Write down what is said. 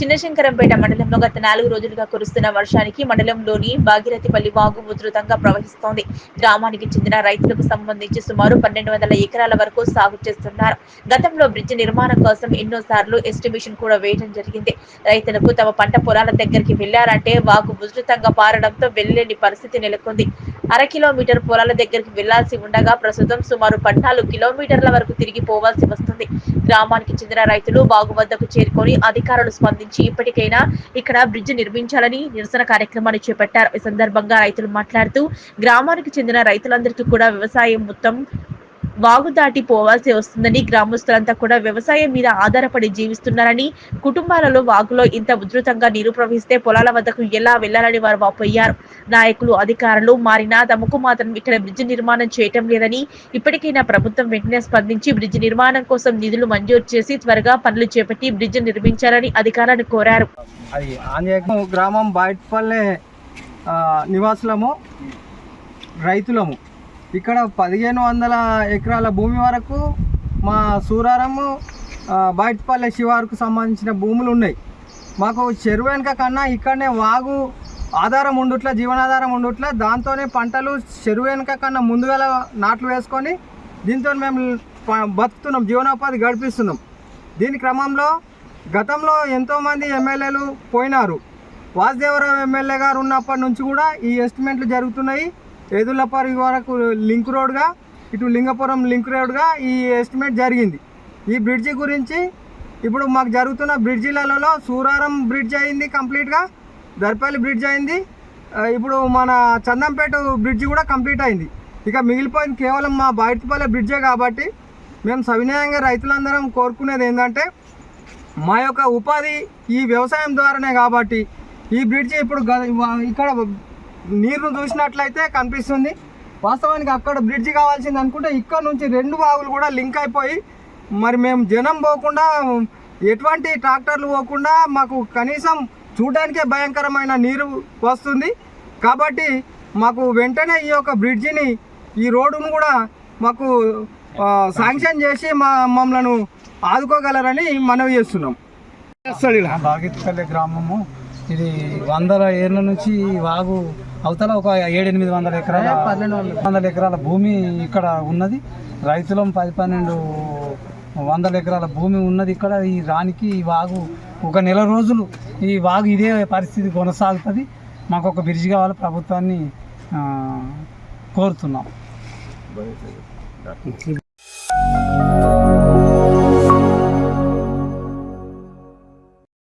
చిన్నశంకరంపేట మండలంలో గత నాలుగు రోజులుగా కురుస్తున్న వర్షానికి మండలంలోని భాగీరథిపల్లి వాగు ఉధృతంగా ప్రవహిస్తోంది. గ్రామానికి చెందిన రైతులకు సంబంధించి సుమారు పన్నెండు వందల ఎకరాల వరకు సాగు చేస్తున్నారు. గతంలో బ్రిడ్జ్ నిర్మాణం కోసం ఎన్నో సార్లు ఎస్టిమేషన్ కూడా వేయడం జరిగింది. రైతులకు తమ పంట పొలాల దగ్గరికి వెళ్ళారంటే వాగు ఉధృతంగా పారడంతో వెళ్ళేని పరిస్థితి నెలకొంది. అర కిలోమీటర్ పొలాల దగ్గరికి వెళ్ళాల్సి ఉండగా ప్రస్తుతం సుమారు పద్నాలుగు కిలోమీటర్ల వరకు తిరిగి పోవాల్సి వస్తుంది. గ్రామానికి చెందిన రైతులు బాగు వద్దకు చేరుకొని అధికారులు స్పందించి ఇప్పటికైనా ఇక్కడ బ్రిడ్జ్ నిర్మించాలని నిరసన కార్యక్రమాన్ని చేపట్టారు. ఈ సందర్భంగా రైతులు మాట్లాడుతూ గ్రామానికి చెందిన రైతులందరికీ కూడా వ్యవసాయం మొత్తం వాగు దాటి పోవాల్సి వస్తుందని గ్రామస్తులంతా కూడా వ్యవసాయం మీద ఆధారపడి జీవిస్తున్నారని కుటుంబాలలో వాగులో ఇంత ఉధృతంగా నీరు ప్రవహిస్తే పొలాల వద్దకు ఎలా వెళ్ళాలని వారు వాపోయారు. నాయకులు అధికారులు మారినా తమకు మాత్రం ఇక్కడ బ్రిడ్జి నిర్మాణం చేయటం లేదని ఇప్పటికైనా ప్రభుత్వం వెంటనే స్పందించి బ్రిడ్జి నిర్మాణం కోసం నిధులు మంజూరు చేసి త్వరగా పనులు చేపట్టి బ్రిడ్జి నిర్మించాలని అధికారులను కోరారు. గ్రామం బయటపల్లె నివాసులము రైతులము. ఇక్కడ పదిహేను వందల ఎకరాల భూమి వరకు మా సూరారము బయటపల్లె శివారుకు సంబంధించిన భూములు ఉన్నాయి. మాకు చెరువు వెనుక కన్నా ఇక్కడనే వాగు ఆధారం ఉండుట్ల జీవనాధారం ఉండుట్ల దాంతోనే పంటలు చెరువు వెనుక కన్నా ముందుగా నాట్లు వేసుకొని దీంతో మేము బతుకుతున్నాం జీవనోపాధి గడిపిస్తున్నాం. దీని క్రమంలో గతంలో ఎంతోమంది ఎమ్మెల్యేలు పోయినారు. వాసుదేవరావు ఎమ్మెల్యే గారు ఉన్నప్పటి నుంచి కూడా ఈ ఎస్టిమేట్లు జరుగుతున్నాయి. ఏదులపారి వరకు లింక్ రోడ్గా ఇటు లింగపురం లింక్ రోడ్గా ఈ ఎస్టిమేట్ జరిగింది. ఈ బ్రిడ్జి గురించి ఇప్పుడు మాకు జరుగుతున్న బ్రిడ్జిలలో సూరారం బ్రిడ్జ్ అయింది కంప్లీట్గా దర్పల్లి బ్రిడ్జ్ అయింది. ఇప్పుడు మన చందంపేట బ్రిడ్జ్ కూడా కంప్లీట్ అయింది. ఇక మిగిలిపోయింది కేవలం మా బయటపల్లె బ్రిడ్జే కాబట్టి మేము సవినయంగా రైతులందరం కోరుకునేది ఏంటంటే మా యొక్క ఉపాధి ఈ వ్యవసాయం ద్వారానే కాబట్టి ఈ బ్రిడ్జి ఇప్పుడు గ- ఇక్కడ నీరును చూసినట్లయితే కనిపిస్తుంది. వాస్తవానికి అక్కడ బ్రిడ్జి కావాల్సింది అనుకుంటే ఇక్కడ నుంచి రెండు వాగులు కూడా లింక్ అయిపోయి మరి మేము జనం పోకుండా ఎటువంటి ట్రాక్టర్లు పోకుండా మాకు కనీసం చూడడానికే భయంకరమైన నీరు వస్తుంది. కాబట్టి మాకు వెంటనే ఈ యొక్క బ్రిడ్జిని ఈ రోడ్డును కూడా మాకు ఆ, శాంక్షన్ చేసి మా మమ్మల్ని ఆదుకోగలరని మనవి చేస్తున్నాం. బాగిత్పల్లి గ్రామము. ఇది వందల ఏళ్ళ నుంచి ఈ వాగు అవతల ఒక ఏడెనిమిది వందల ఎకరాల వందల ఎకరాల భూమి ఇక్కడ ఉన్నది. రైతులం పది పన్నెండు వందల ఎకరాల భూమి ఉన్నది ఇక్కడ. ఈ రానికి ఈ వాగు ఒక నెల రోజులు ఈ వాగు ఇదే పరిస్థితి కొనసాగుతుంది. మాకు ఒక బ్రిడ్జ్ కావాలి ప్రభుత్వాన్ని కోరుతున్నాం.